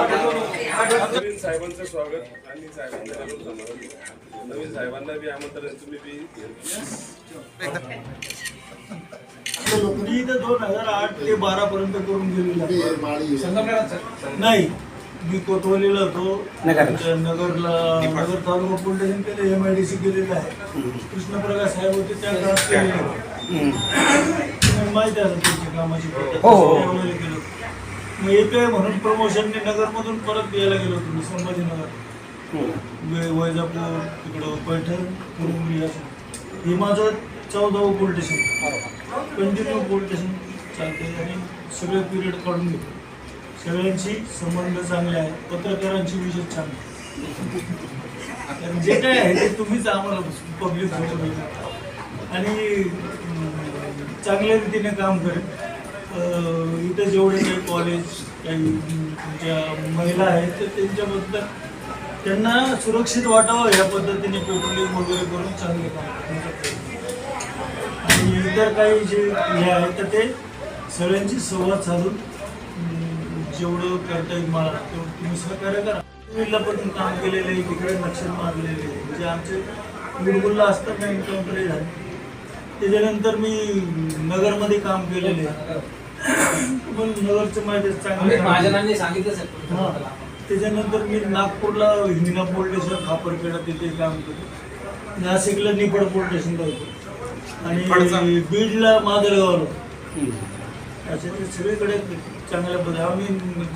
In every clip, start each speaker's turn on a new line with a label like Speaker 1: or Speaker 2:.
Speaker 1: नवीन साहेबांचं स्वागत आणि साहेबांना नवीन साहेबांना बी आमंत्रण तुम्ही बी
Speaker 2: मी तर दोन हजार आठ ते बारा पर्यंत करून गेलेलो. नाही मी कोतवालीला होतो. नगरला. नगर तालुका पोलीस स्टेशन केलं एम आय डी सी केलेलं आहे. कृष्णप्रकाश साहेब होते त्या काळात आहे. तुम्हाला माहिती आहे त्यांची कामाची पद्धत त्यावेळेला केलं मग येतोय म्हणून प्रमोशनने नगरमधून परत यायला गेलो तुम्ही संभाजीनगर. वे- वैजापूर तिकडं पैठण कुरुंबी असं हे माझं चौदावं police station. Continue police station चालते आणि सगळे पिरियड काढून घेतो. सगळ्यांशी संबंध चांगले आहेत. पत्रकारांची विशेष चांगले कारण जे काय आहे ते तुम्हीच आम्हाला पब्लिक आणि चांगल्या रीतीने काम करेल. इथं जेवढे काही कॉलेज काही महिला आहेत तर त्यांच्याबद्दल त्यांना सुरक्षित वाटावं या पद्धतीने पेट्रोलिंग वगैरे करून चांगले काम आणि इतर काही जे हे आहेत तर ते सगळ्यांची संवाद साधून जेवढं करता येईल मला तेवढं तुम्ही सहकार्य करा. विला पण काम केलेलं आहे तिकडे नक्षल मारलेले आहे. म्हणजे आमचे गुडगुल्ला असताना एन्काउंटर झाले. त्याच्यानंतर मी नगरमध्ये काम केलेले आहे. पण नगरचं माहिती आहे चांगलं
Speaker 3: सांगितलं
Speaker 2: हा. त्याच्यानंतर मी नागपूरला हिंगणा पोलीस स्टेशन खापरखेडा तिथे काम केलं. नाशिकला निफाड पोलीस स्टेशनला होतो आणि बीडला मादरगावला होतो. असे ते सगळीकडे चांगल्या पद्धती आम्ही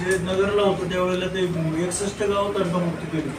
Speaker 2: जे नगरला होतो त्यावेळेला ते एकसष्ट गाव तंटमुक्त केली.